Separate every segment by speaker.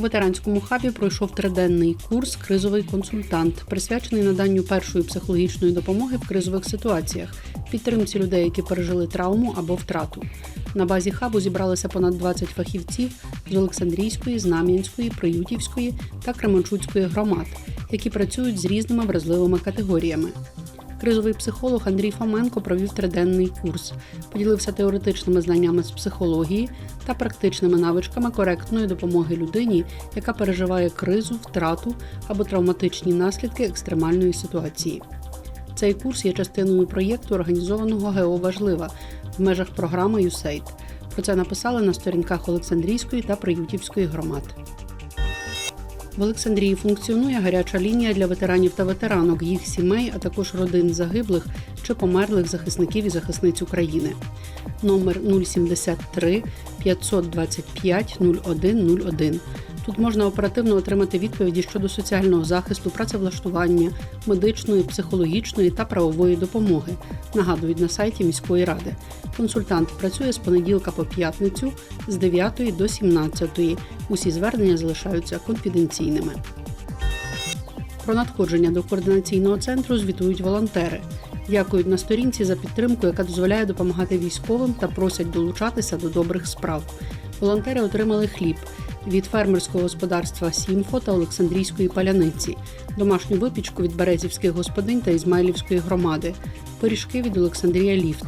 Speaker 1: ветеранському хабі пройшов триденний курс Кризовий консультант, присвячений наданню першої психологічної допомоги в кризових ситуаціях, підтримці людей, які пережили травму або втрату. На базі хабу зібралися понад 20 фахівців з Олександрійської, Знам'янської, Приютівської та Кременчуцької громад, які працюють з різними вразливими категоріями. Кризовий психолог Андрій Фоменко провів триденний курс, поділився теоретичними знаннями з психології та практичними навичками коректної допомоги людині, яка переживає кризу, втрату або травматичні наслідки екстремальної ситуації. Цей курс є частиною проєкту, організованого ГЕО Важлива в межах програми USAID. Про це написали на сторінках Олександрійської та Приютівської громад. В Олександрії функціонує гаряча лінія для ветеранів та ветеранок, їх сімей, а також родин загиблих чи померлих захисників і захисниць України. Номер 073 525 0101. Тут можна оперативно отримати відповіді щодо соціального захисту, працевлаштування, медичної, психологічної та правової допомоги. Нагадують на сайті міської ради. Консультант працює з понеділка по п'ятницю з 9 до 17. Усі звернення залишаються конфіденційними. Про надходження до координаційного центру звітують волонтери. Дякують на сторінці за підтримку, яка дозволяє допомагати військовим та просять долучатися до добрих справ. Волонтери отримали хліб від фермерського господарства Сімфо та Олександрійської паляниці, домашню випічку від березівських господинь та Ізмайлівської громади, пиріжки від Олександрія Ліфт,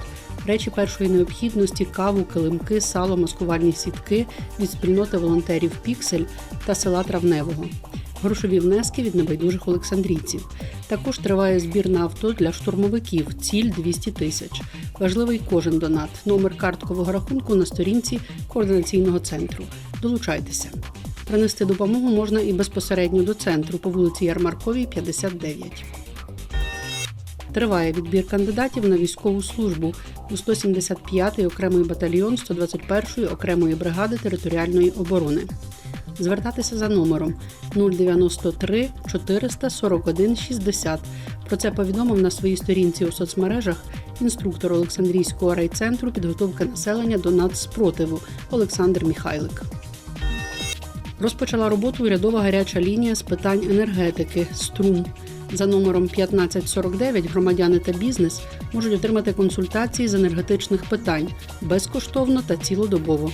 Speaker 1: речі першої необхідності, каву, килимки, сало, маскувальні сітки від спільноти волонтерів Піксель та села Травневого. Грошові внески від небайдужих олександрійців. Також триває збір на авто для штурмовиків. Ціль 200 тисяч. Важливий кожен донат. Номер карткового рахунку на сторінці координаційного центру. Долучайтеся. Принести допомогу можна і безпосередньо до центру по вулиці Ярмарковій, 59. Триває відбір кандидатів на військову службу у 175-й окремий батальйон 121-ї окремої бригади територіальної оборони. Звертатися за номером 093 441 60. Про це повідомив на своїй сторінці у соцмережах інструктор Олександрійського райцентру підготовки населення до нацспротиву Олександр Міхайлик. Розпочала роботу урядова гаряча лінія з питань енергетики Струм. За номером 1549 громадяни та бізнес можуть отримати консультації з енергетичних питань безкоштовно та цілодобово.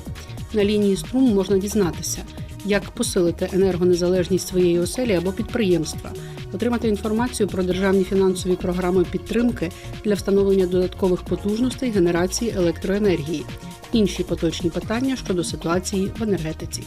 Speaker 1: На лінії струм можна дізнатися, як посилити енергонезалежність своєї оселі або підприємства, отримати інформацію про державні фінансові програми підтримки для встановлення додаткових потужностей генерації електроенергії, інші поточні питання щодо ситуації в енергетиці.